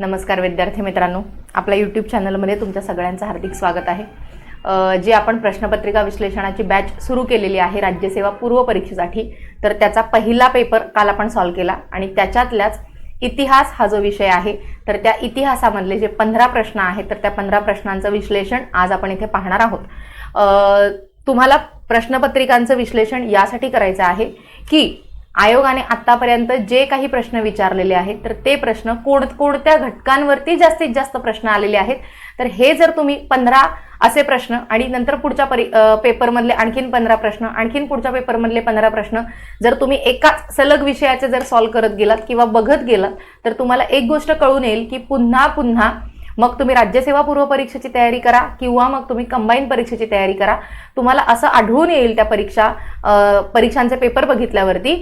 नमस्कार विद्यार्थी मित्रांनो. आपल्या यूट्यूब चॅनलमध्ये तुमच्या सगळ्यांचं हार्दिक स्वागत आहे. जी आपण प्रश्नपत्रिका विश्लेषणाची बॅच सुरू केलेली आहे राज्यसेवा पूर्व परीक्षेसाठी तर त्याचा पहिला पेपर काल आपण सॉल्व केला आणि त्याच्यातल्याच इतिहास हा जो विषय आहे तर त्या इतिहासामधले जे पंधरा प्रश्न आहेत तर त्या पंधरा प्रश्नांचं विश्लेषण आज आपण इथे पाहणार आहोत. तुम्हाला प्रश्नपत्रिकांचं विश्लेषण यासाठी करायचं आहे की आयोगाने आतापर्यंत जे काही प्रश्न विचारलेले आहेत तर ते प्रश्न कोण कोणत्या घटकांवरती जास्तीत जास्त प्रश्न आलेले आहेत? तर हे जर तुम्ही पंधरा असे प्रश्न आणि नंतर पुढच्या परी पेपरमधले आणखीन पंधरा प्रश्न आणखीन पुढच्या पेपरमधले पंधरा प्रश्न जर तुम्ही एकाच सलग विषयाचे जर सॉल्व्ह करत गेलात किंवा बघत गेलात तर तुम्हाला एक गोष्ट कळून येईल की पुन्हा पुन्हा मग तुम्ही राज्यसेवा पूर्व परीक्षेची तयारी करा किंवा मग तुम्ही कंबाईन परीक्षेची तयारी करा. तुम्हाला असं आढळून येईल त्या परीक्षा परीक्षांचे पेपर बघितल्यावरती.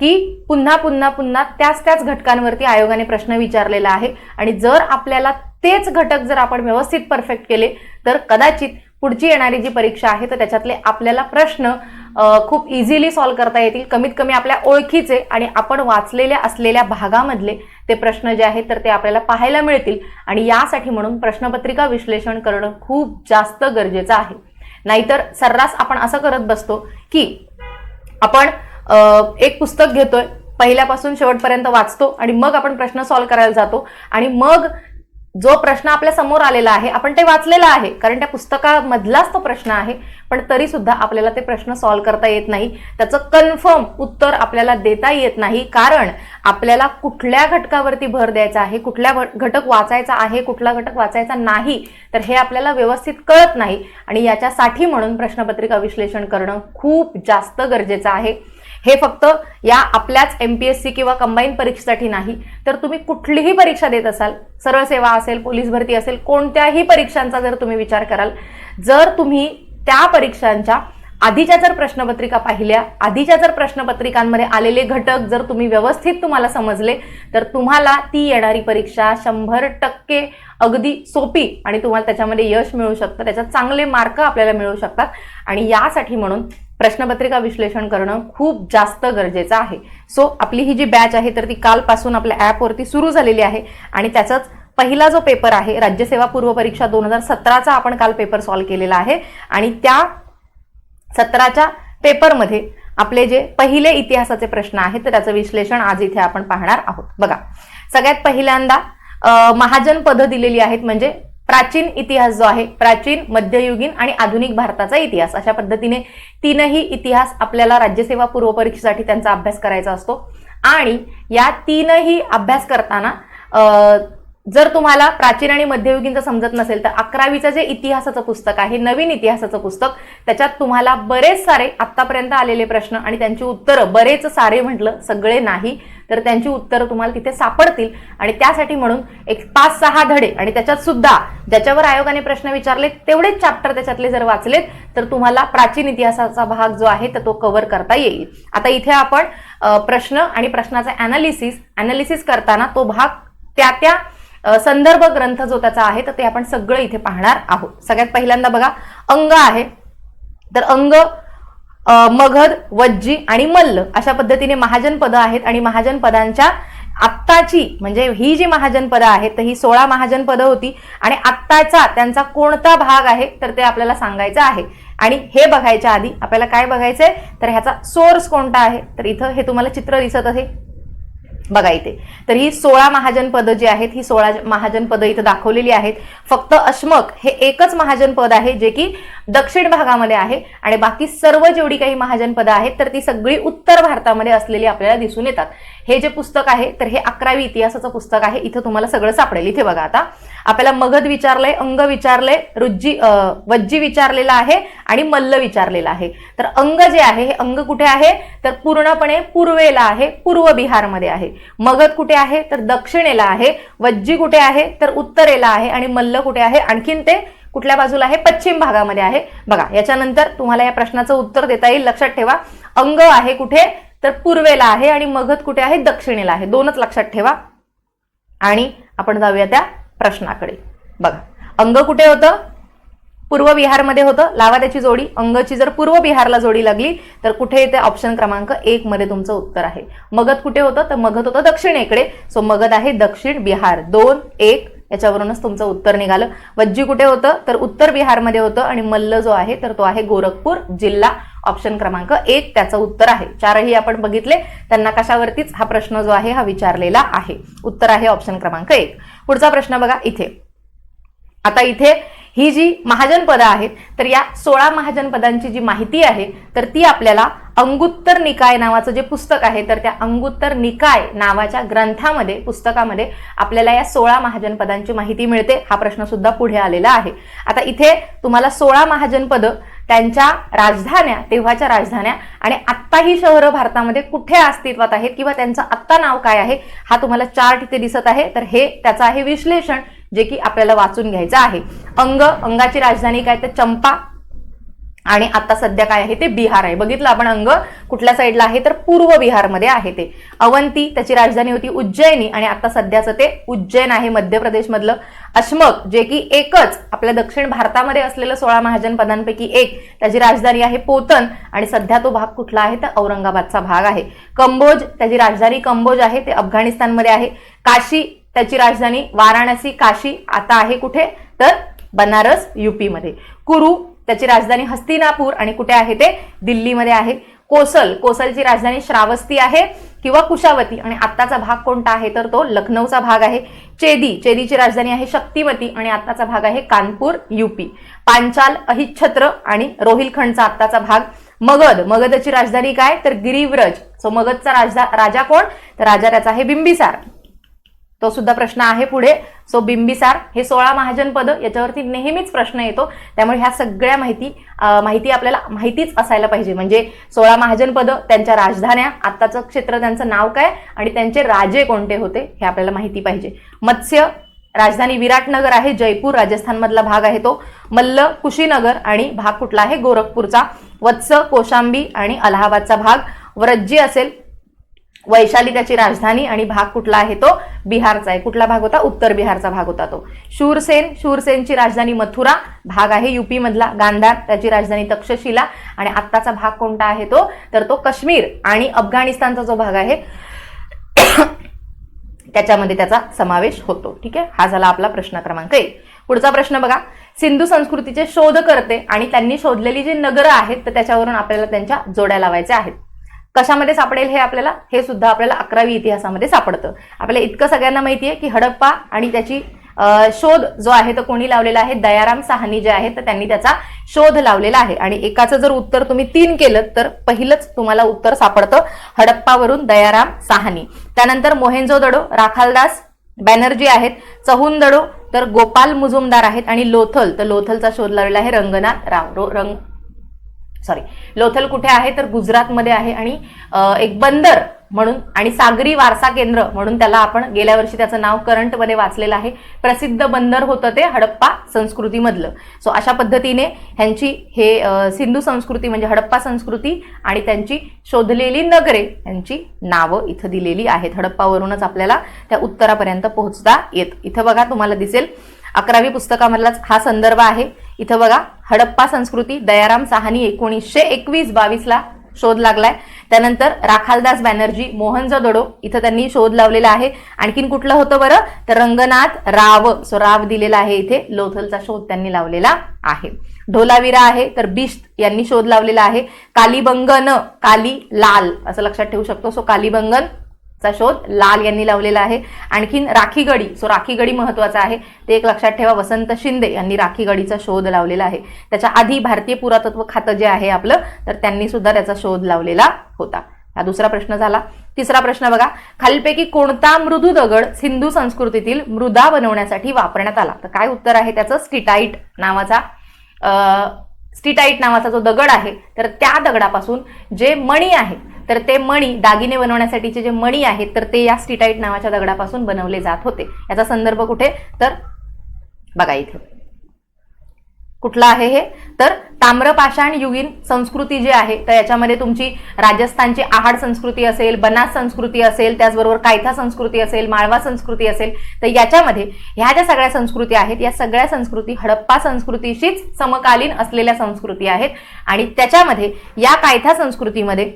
की पुन्हा पुन्हा पुन्हा त्याच त्याच घटकांवरती आयोगाने प्रश्न विचारलेला आहे. आणि जर आपल्याला तेच घटक जर आपण व्यवस्थित परफेक्ट केले तर कदाचित पुढची येणारी जी परीक्षा आहे तर त्याच्यातले आपल्याला प्रश्न खूप इझिली सॉल्व्ह करता येतील. कमीत कमी आपल्या ओळखीचे आणि आपण वाचलेल्या असलेल्या भागामधले ते प्रश्न जे आहेत तर ते आपल्याला पाहायला मिळतील. आणि यासाठी म्हणून प्रश्नपत्रिका विश्लेषण करणं खूप जास्त गरजेचं आहे. नाहीतर सर्रास आपण असं करत बसतो की आपण एक पुस्तक घेतोय. पहिल्यापासून शेवटपर्यंत वाचतो आणि मग आपण प्रश्न सॉल्व्ह करायला जातो. आणि मग जो प्रश्न आपल्यासमोर आलेला आहे आपण ते वाचलेला आहे. कारण त्या पुस्तकामधलाच तो प्रश्न आहे. पण तरी सुद्धा आपल्याला ते प्रश्न सॉल्व्ह करता येत नाही. त्याचं कन्फर्म उत्तर आपल्याला देता येत नाही. कारण आपल्याला कुठल्या घटकावरती भर द्यायचा आहे कुठल्या घटक वाचायचा आहे कुठला घटक वाचायचा नाही तर हे आपल्याला व्यवस्थित कळत नाही. आणि याच्यासाठी म्हणून प्रश्नपत्रिका विश्लेषण करणं खूप जास्त गरजेचं आहे. हे फक्त या आपल्याच एम पी एस सी किंवा कंबाईन परीक्षेसाठी नाही तर तुम्ही कुठलीही परीक्षा देत असाल सरळ सेवा असेल पोलीस भरती असेल कोणत्याही परीक्षांचा जर तुम्ही विचार कराल जर तुम्ही त्या परीक्षांच्या आधीच्या जर प्रश्नपत्रिका पाहिल्या आधीच्या जर प्रश्नपत्रिकांमध्ये आलेले घटक जर तुम्ही व्यवस्थित तुम्हाला समजले तर तुम्हाला ती येणारी परीक्षा शंभर टक्के अगदी सोपी आणि तुम्हाला त्याच्यामध्ये यश मिळू शकतं त्याच्यात चांगले मार्क आपल्याला मिळू शकतात. आणि यासाठी म्हणून प्रश्नपत्रिका विश्लेषण करणं खूप जास्त गरजेचं आहे. सो आपली ही जी बॅच आहे तर ती कालपासून आपल्या ॲपवरती सुरू झालेली आहे आणि त्याचंच पहिला जो पेपर आहे राज्यसेवा पूर्व परीक्षा दोन हजार सतराचा आपण काल पेपर सॉल्व्ह केलेला आहे आणि त्या सतराच्या पेपरमध्ये आपले जे पहिले इतिहासाचे प्रश्न आहेत तर त्याचं विश्लेषण आज इथे आपण पाहणार आहोत. बघा सगळ्यात पहिल्यांदा महाजन पदं दिलेली आहेत म्हणजे प्राचीन इतिहास जो आहे प्राचीन मध्ययुगीन आणि आधुनिक भारताचा इतिहास. अशा पद्धतीने तीनही इतिहास आपल्याला राज्यसेवा पूर्व परीक्षेसाठी त्यांचा अभ्यास करायचा असतो. आणि या तीनही अभ्यास करताना जर तुम्हाला प्राचीन आणि मध्ययुगीनचं समजत नसेल तर अकरावीचं जे इतिहासाचं पुस्तक आहे नवीन इतिहासाचं पुस्तक त्याच्यात तुम्हाला बरेच सारे आत्तापर्यंत आलेले प्रश्न आणि त्यांची उत्तरं बरेच सारे म्हटलं सगळे नाही तर त्यांची उत्तरं तुम्हाला तिथे सापडतील. आणि त्यासाठी म्हणून एक पाच सहा धडे आणि त्याच्यात सुद्धा ज्याच्यावर आयोगाने प्रश्न विचारले तेवढेच चॅप्टर त्याच्यातले जर वाचलेत तर तुम्हाला प्राचीन इतिहासाचा भाग जो आहे तर तो कव्हर करता येईल. आता इथे आपण प्रश्न आणि प्रश्नाचा अनालिसिस अनालिसिस करताना तो भाग त्या त्या संदर्भ ग्रंथ जो त्याचा आहे तर ते आपण सगळं इथे पाहणार आहोत. सगळ्यात पहिल्यांदा बघा अंग आहे. तर अंग मगध वज्जी आणि मल्ल अशा पद्धतीने महाजन पदं आहेत आणि महाजन पदांच्या आत्ताची म्हणजे ही जी महाजन पदं आहेत तर ही सोळा महाजन पदं होती आणि आत्ताचा त्यांचा कोणता भाग आहे तर ते आपल्याला सांगायचं आहे. आणि हे बघायच्या आधी आपल्याला काय बघायचंय? तर ह्याचा सोर्स कोणता आहे? तर इथं हे तुम्हाला चित्र दिसत आहे. बघा इथे. तर ही सोळा महाजन पदं जी आहेत ही सोळा महाजन पदं इथं दाखवलेली आहेत. फक्त अश्मक हे एकच महाजन पद आहे जे की दक्षिण भागामध्ये आहे आणि बाकी सर्व जेवढी काही महाजन पदं आहेत तर ती सगळी उत्तर भारतामध्ये असलेली आपल्याला दिसून येतात. हे जे पुस्तक आहे तर हे अकरावी इतिहासाचं पुस्तक आहे. इथं तुम्हाला सगळं सापडेल. इथे बघा आता. आपल्याला मगध विचारलंय अंग विचारलंय रुज्जी वज्जी विचारलेला आहे आणि मल्ल विचारलेला आहे. तर अंग जे आहे हे अंग कुठे आहे? तर पूर्णपणे पूर्वेला आहे पूर्व बिहारमध्ये आहे. मगध कुठे आहे? तर दक्षिणेला आहे. वज्जी कुठे आहे? तर उत्तरेला आहे आणि मल्ल कुठे आहे? आणखीन ते कुठल्या बाजूला आहे? पश्चिम भागामध्ये आहे. बघा याच्यानंतर तुम्हाला या प्रश्नाचं उत्तर देता येईल. लक्षात ठेवा अंग आहे कुठे? तर पूर्वेला आहे आणि मगध कुठे आहे? दक्षिणेला आहे. दोनच लक्षात ठेवा. आणि आपण जाऊया त्या प्रश्नाकडे. बघा अंग कुठे होतं? पूर्व बिहारमध्ये होतं. लावा त्याची जोडी. अंगची जर पूर्व बिहारला जोडी लागली तर कुठे येते? ऑप्शन क्रमांक एक मध्ये तुमचं उत्तर आहे. मगध कुठे होतं? तर मगध होतं दक्षिणेकडे. सो मगध आहे दक्षिण बिहार. दोन एक याच्यावरूनच तुमचं उत्तर निघालं. वज्जी कुठे होतं? तर उत्तर बिहारमध्ये होतं आणि मल्ल जो आहे तर तो आहे गोरखपूर जिल्हा ऑप्शन क्रमांक एक. त्याचं उत्तर आहे. चारही आपण बघितले. त्यांना कशावरतीच हा प्रश्न जो आहे हा विचारलेला आहे. उत्तर आहे ऑप्शन क्रमांक एक. पुढचा प्रश्न बघा इथे. आता इथे ही जी महाजन पदं आहेत तर या सोळा महाजन पदांची जी माहिती आहे तर ती आपल्याला अंगुत्तर निकाय नावाचं जे पुस्तक आहे तर त्या अंगुत्तर निकाय नावाच्या ग्रंथामध्ये पुस्तकामध्ये आपल्याला या सोळा महाजनपदांची माहिती मिळते. हा प्रश्न सुद्धा पुढे आलेला आहे. आता इथे तुम्हाला सोळा महाजनपद त्यांच्या राजधान्या तेव्हाच्या राजधान्या आणि आत्ता ही शहरं भारतामध्ये कुठे अस्तित्वात आहेत किंवा त्यांचं आत्ता नाव काय आहे हा तुम्हाला चार्ट इथे दिसत आहे. तर हे त्याचं आहे विश्लेषण जे की आपल्याला वाचून घ्यायचं आहे. अंग अंगाची राजधानी काय? तर चंपा आणि आता सध्या काय आहे ते बिहार आहे. बघितलं आपण अंग कुठल्या साईडला आहे तर पूर्व बिहारमध्ये आहे ते. अवंती त्याची राजधानी होती उज्जैनी आणि आता सध्याचं ते उज्जैन आहे मध्य प्रदेशमधलं अश्मक जे की एकच आपल्या दक्षिण भारतामध्ये असलेलं सोळा महाजन पदांपैकी एक त्याची राजधानी आहे पोतन आणि सध्या तो भाग कुठला आहे तर औरंगाबादचा भाग आहे. कंबोज त्याची राजधानी कंबोज आहे ते अफगाणिस्तानमध्ये आहे. काशी त्याची राजधानी वाराणसी काशी आता आहे कुठे? तर बनारस युपीमध्ये. कुरु त्याची राजधानी हस्तिनापूर आणि कुठे आहे ते दिल्लीमध्ये आहे. कोसल कोसलची राजधानी श्रावस्ती आहे किंवा कुशावती आणि आत्ताचा भाग कोणता आहे तर तो लखनौचा भाग आहे. चेदी चेदीची राजधानी आहे शक्तिवती आणि आत्ताचा भाग आहे कानपूर युपी. पांचाल अहिच्छत्र आणि रोहिलखंडचा आत्ताचा भाग. मगध मगधची राजधानी काय? तर गिरिव्रज. सो मगधचा राजा राजा कोण? तर राजा त्याचा आहे बिंबिसार. तो सुद्धा प्रश्न आहे पुढे. सो बिंबिसार हे सोळा महाजन पद याच्यावरती नेहमीच प्रश्न येतो. त्यामुळे ह्या सगळ्या माहिती माहिती आपल्याला माहितीच असायला पाहिजे. म्हणजे सोळा महाजन पद त्यांच्या राजधान्या आत्ताचं क्षेत्र त्यांचं नाव काय आणि त्यांचे राजे कोणते होते हे आपल्याला माहिती पाहिजे. मत्स्य राजधानी विराटनगर आहे जयपूर राजस्थानमधला भाग आहे तो. मल्ल कुशीनगर आणि भाग कुठला आहे गोरखपूरचा. वत्स कोशांबी आणि अलाहाबादचा भाग. व्रज्जी असेल वैशाली त्याची राजधानी आणि भाग कुठला आहे तो? बिहारचा आहे. कुठला भाग होता? उत्तर बिहारचा भाग होता तो. शूरसेन शूरसेनची राजधानी मथुरा भाग आहे युपी मधला गांधार त्याची राजधानी तक्षशिला. आणि आत्ताचा भाग कोणता आहे तो? तर तो काश्मीर आणि अफगाणिस्तानचा जो भाग आहे त्याच्यामध्ये त्याचा समावेश होतो. ठीक आहे? हा झाला आपला प्रश्न क्रमांक एक. पुढचा प्रश्न बघा. सिंधू संस्कृतीचे शोध करते आणि त्यांनी शोधलेली जी नगरं आहेत तर त्याच्यावरून आपल्याला त्यांच्या जोड्या लावायच्या आहेत. कशामध्ये सापडेल हे आपल्याला? हे सुद्धा आपल्याला अकरावी इतिहासामध्ये सापडतं. आपल्याला इतकं सगळ्यांना माहिती आहे की हडप्पा आणि त्याची शोध जो आहे तो कोणी लावलेला आहे? दयाराम साहनी जे आहे तर त्यांनी त्याचा शोध लावलेला आहे. आणि एकाचं जर उत्तर तुम्ही तीन केलं तर पहिलंच तुम्हाला उत्तर सापडतं हडप्पावरून दयाराम साहनी. त्यानंतर मोहेंजोदडो राखालदास बॅनर्जी आहेत चहुंदडो तर गोपाल मुजुमदार आहेत आणि लोथल. तर लोथलचा शोध लावलेला आहे रंगनाथ राव रो- रंग सॉरी लोथल कुठे आहे तर गुजरातमध्ये आहे आणि एक बंदर म्हणून आणि सागरी वारसा केंद्र म्हणून त्याला आपण गेल्या वर्षी त्याचं नाव करंटमध्ये वाचलेलं आहे. प्रसिद्ध बंदर होतं ते हडप्पा संस्कृतीमधलं. सो अशा पद्धतीने ह्यांची हे सिंधू संस्कृती म्हणजे हडप्पा संस्कृती आणि त्यांची शोधलेली नगरे यांची नावं इथं दिलेली आहेत. हडप्पावरूनच आपल्याला त्या उत्तरापर्यंत पोहोचता येत. इथं बघा तुम्हाला दिसेल अकरावी पुस्तकामधलाच हा संदर्भ आहे. इथं बघा हडप्पा संस्कृती दयाराम साहनी एकोणीसशे एकवीस बावीसला शोध लागलाय. त्यानंतर राखालदास बॅनर्जी मोहनजोदडो इथं त्यांनी शोध लावलेला आहे. आणखीन कुठलं होतं बरं? तर रंगनाथ राव सो राव दिलेला आहे इथे. लोथलचा शोध त्यांनी लावलेला आहे. ढोलावीरा आहे तर बिश्त यांनी शोध लावलेला आहे. कालीबंगन काली लाल असं लक्षात ठेवू शकतो. सो कालीबंगन चा शोध लाल यांनी लावलेला आहे. आणखीन राखीगडी सो राखीगडी महत्त्वाचा आहे. ते एक लक्षात ठेवा वसंत शिंदे यांनी राखीगडीचा शोध लावलेला आहे. त्याच्या आधी भारतीय पुरातत्व खातं जे आहे आपलं तर त्यांनी सुद्धा त्याचा शोध लावलेला होता. हा दुसरा प्रश्न झाला. तिसरा प्रश्न बघा. खालीलपैकी कोणता मृदू दगड सिंधू संस्कृतीतील मृदा बनवण्यासाठी वापरण्यात आला? तर काय उत्तर आहे त्याचं? स्टिटाईट नावाचा स्टिटाईट नावाचा जो दगड आहे तर त्या दगडापासून जे मणी आहे तर ते मणी दागिने बनवण्यासाठीचे जे मणी आहेत तर ते या स्टिटाईट नावाच्या दगडापासून बनवले जात होते. याचा संदर्भ कुठे? तर बघा इथे. कुठलं आहे हे? तर ताम्रपाषाण युगीन संस्कृती जी आहे तर याच्यामध्ये तुमची राजस्थानची आहाड संस्कृती असेल बनास संस्कृती असेल त्याचबरोबर कायथा संस्कृती असेल माळवा संस्कृती असेल तर याच्यामध्ये ह्या ज्या सगळ्या संस्कृती आहेत या सगळ्या संस्कृती हडप्पा संस्कृतीशीच समकालीन असलेल्या संस्कृती आहेत. आणि त्याच्यामध्ये या कायथा संस्कृतीमध्ये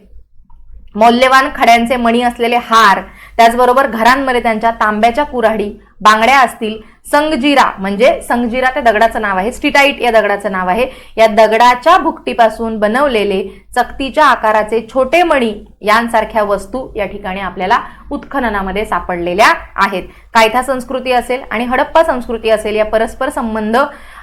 मौल्यवान खड्यांचे मणी असलेले हार त्याचबरोबर घरांमध्ये त्यांच्या तांब्याच्या कुऱ्हाडी बांगड्या असतील संगजिरा म्हणजे संगजिरा त्या दगडाचं नाव आहे स्टिटाईट या दगडाचं नाव आहे. या दगडाच्या भुकटीपासून बनवलेले चकतीच्या आकाराचे छोटे मणी यांसारख्या वस्तू या ठिकाणी आपल्याला उत्खननामध्ये सापडलेल्या आहेत. कायथा संस्कृती असेल आणि हडप्पा संस्कृती असेल या परस्पर संबंध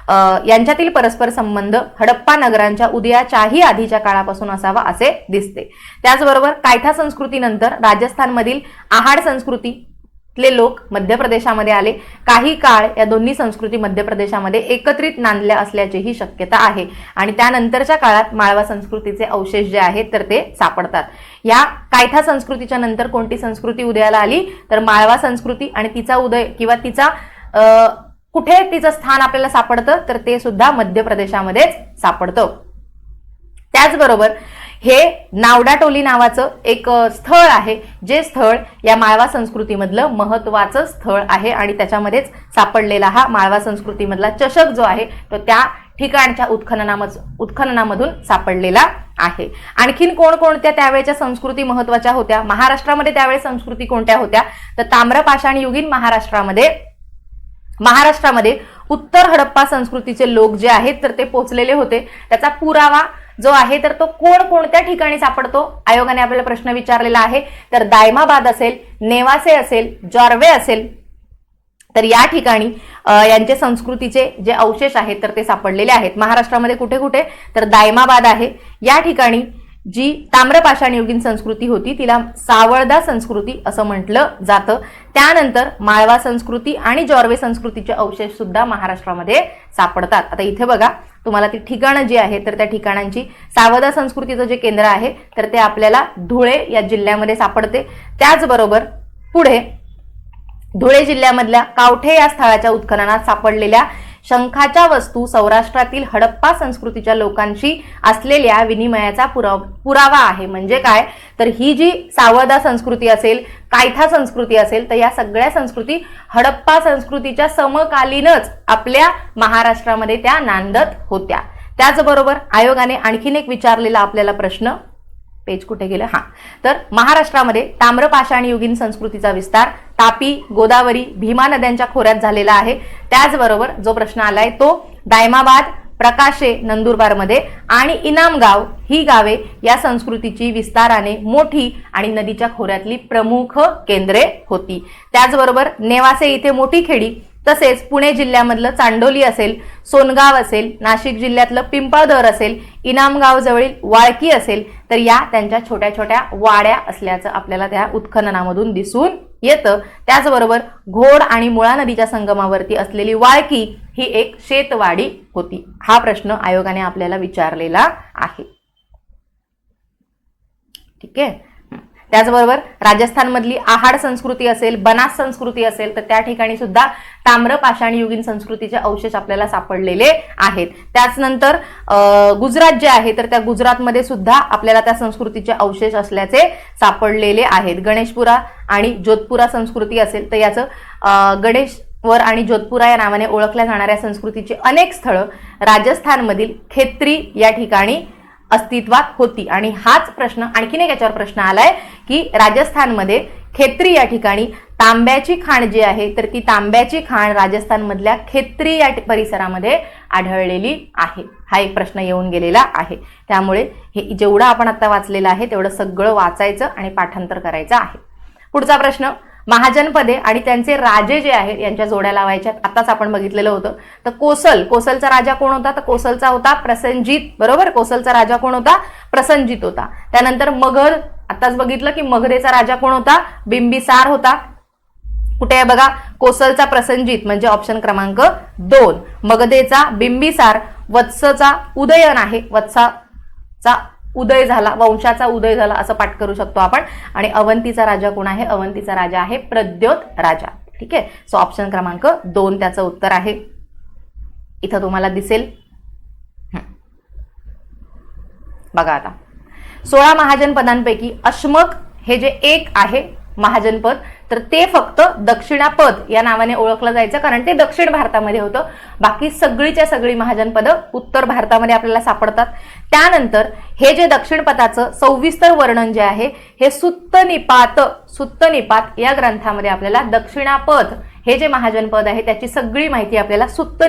यांच्यातील परस्पर संबंध हडप्पा नगरांच्या उदयाच्याही आधीच्या काळापासून असावा असे दिसते. त्याचबरोबर कायथा संस्कृतीनंतर राजस्थानमधील आहाड संस्कृतीतले लोक मध्य प्रदेशामध्ये आले. काही काळ या दोन्ही संस्कृती मध्य प्रदेशामध्ये एकत्रित नांदल्या असल्याचीही शक्यता आहे. आणि त्यानंतरच्या काळात माळवा संस्कृतीचे अवशेष जे आहेत तर ते सापडतात. या कायथा संस्कृतीच्या नंतर कोणती संस्कृती उदयाला आली? तर माळवा संस्कृती आणि तिचा उदय किंवा तिचा कुठे तिचं स्थान आपल्याला सापडतं तर ते सुद्धा मध्य प्रदेशामध्येच सापडतं. त्याचबरोबर हे नावडाटोली नावाचं एक स्थळ आहे जे स्थळ या माळवा संस्कृतीमधलं महत्वाचं स्थळ आहे आणि त्याच्यामध्येच सापडलेला हा माळवा संस्कृतीमधला चषक जो आहे तो त्या ठिकाणच्या उत्खननामच उत्खननामधून सापडलेला आहे. आणखीन कोणकोणत्या त्यावेळेच्या संस्कृती महत्त्वाच्या होत्या? महाराष्ट्रामध्ये त्यावेळेस संस्कृती कोणत्या होत्या? तर ताम्रपाषाण युगीन महाराष्ट्रामध्ये महाराष्ट्रामध्ये उत्तर हडप्पा संस्कृतीचे लोक जे आहेत तर ते पोचलेले होते. त्याचा पुरावा जो आहे तर तो कोण कोणत्या ठिकाणी सापडतो आयोगाने आपल्याला प्रश्न विचारलेला आहे. तर दायमाबाद असेल नेवासे असेल जॉर्वे असेल तर या ठिकाणी यांचे संस्कृतीचे जे अवशेष आहेत तर ते सापडलेले आहेत. महाराष्ट्रामध्ये कुठे कुठे? तर दायमाबाद आहे. या ठिकाणी जी ताम्रपाषाणयुगीन संस्कृती होती तिला सावळदा संस्कृती असं म्हटलं जातं. त्यानंतर माळवा संस्कृती आणि जॉर्वे संस्कृतीचे अवशेष सुद्धा महाराष्ट्रामध्ये सापडतात. आता इथे बघा तुम्हाला ती ठिकाणं जी आहे तर त्या ठिकाणांची सावदा संस्कृतीचं जे केंद्र आहे तर ते आपल्याला धुळे या जिल्ह्यामध्ये सापडते. त्याचबरोबर पुढे धुळे जिल्ह्यामधल्या कावठे या स्थळाच्या उत्खननात सापडलेल्या शंखाच्या वस्तू सौराष्ट्रातील हडप्पा संस्कृतीच्या लोकांशी असलेल्या विनिमयाचा पुराव पुरावा आहे. म्हणजे काय? तर ही जी सावदा संस्कृती असेल कायथा संस्कृती असेल तर या सगळ्या संस्कृती हडप्पा संस्कृतीच्या समकालीनच आपल्या महाराष्ट्रामध्ये त्या नांदत होत्या. त्याचबरोबर आयोगाने आणखीन एक विचारलेला आपल्याला प्रश्न पेज कुठे गेलं? हां. तर महाराष्ट्रामध्ये ताम्रपाषाण युगीन संस्कृतीचा विस्तार तापी गोदावरी भीमा नद्यांच्या खोऱ्यात झालेला आहे. त्याचबरोबर जो प्रश्न आलाय तो दायमाबाद प्रकाशे नंदुरबारमध्ये आणि इनामगाव ही गावे या संस्कृतीची विस्ताराने मोठी आणि नदीच्या खोऱ्यातली प्रमुख केंद्रे होती. त्याचबरोबर नेवासे इथे मोठी खेडी तसेच पुणे जिल्ह्यामधलं चांडोली असेल सोनगाव असेल नाशिक जिल्ह्यातलं पिंपळदर असेल इनामगाव जवळील वाळकी असेल तर या त्यांच्या छोट्या छोट्या वाड्या असल्याचं आपल्याला त्या उत्खननामधून दिसून येतं. त्याचबरोबर घोड आणि मुळा नदीच्या संगमावरती असलेली वाळकी ही एक शेतवाडी होती. हा प्रश्न आयोगाने आपल्याला विचारलेला आहे. ठीक आहे? त्याचबरोबर राजस्थानमधली आहाड संस्कृती असेल बनास संस्कृती असेल तर त्या ठिकाणी सुद्धा ताम्र युगीन संस्कृतीचे अवशेष आपल्याला सापडलेले आहेत. त्याचनंतर गुजरात जे आहे तर त्या गुजरातमध्ये सुद्धा आपल्याला त्या संस्कृतीचे अवशेष असल्याचे सापडलेले आहेत. गणेशपुरा आणि जोधपुरा संस्कृती असेल तर याचं गणेश वर आणि जोधपुरा या नावाने ओळखल्या जाणाऱ्या संस्कृतीची अनेक स्थळं राजस्थानमधील खेत्री या ठिकाणी अस्तित्वात होती. आणि हाच प्रश्न आणखीन एक याच्यावर प्रश्न आलाय की राजस्थानमध्ये खेत्री या ठिकाणी तांब्याची खाण जी आहे तर ती तांब्याची खाण राजस्थानमधल्या खेत्री या परिसरामध्ये आढळलेली आहे. हा एक प्रश्न येऊन गेलेला आहे. त्यामुळे हे जेवढं आपण आता वाचलेलं आहे तेवढं सगळं वाचायचं आणि पाठांतर करायचं आहे. पुढचा प्रश्न महाजनपदे आणि त्यांचे राजे जे आहेत यांच्या जोड्या लावायच्या. आताच आपण बघितलेलं होतं. तर कोसल कोसलचा राजा कोण होता? तर कोसलचा होता प्रसंजित बरोबर? कोसलचा राजा कोण होता? प्रसंजित होता. त्यानंतर मगध आताच बघितलं की मगधेचा राजा कोण होता? बिंबिसार होता. कुठे आहे बघा? कोसलचा प्रसंजित म्हणजे ऑप्शन क्रमांक दोन. मगधेचा बिंबिसार वत्सचा उदयन आहे. वत्साचा उदय झाला वंशाचा उदय झाला असं पाठ करू शकतो आपण. आणि अवंतीचा राजा कोण आहे? अवंतीचा राजा आहे प्रद्योत राजा. ठीक आहे? सो ऑप्शन क्रमांक दोन त्याचं उत्तर आहे. इथं तुम्हाला दिसेल. बघा आता. सोळा महाजनपदांपैकी अश्मक हे जे एक आहे महाजनपद तर ते फक्त दक्षिणापद या नावाने ओळखलं जायचं कारण ते दक्षिण भारतामध्ये होतं. बाकी सगळीच्या सगळी महाजनपद उत्तर भारतामध्ये आपल्याला सापडतात. त्यानंतर हे जे दक्षिण पदाचं सविस्तर वर्णन जे आहे हे सुत्त निपात सुत्त निपात या ग्रंथामध्ये आपल्याला दक्षिणापद हे जे महाजनपद आहे त्याची सगळी माहिती आपल्याला सुत्त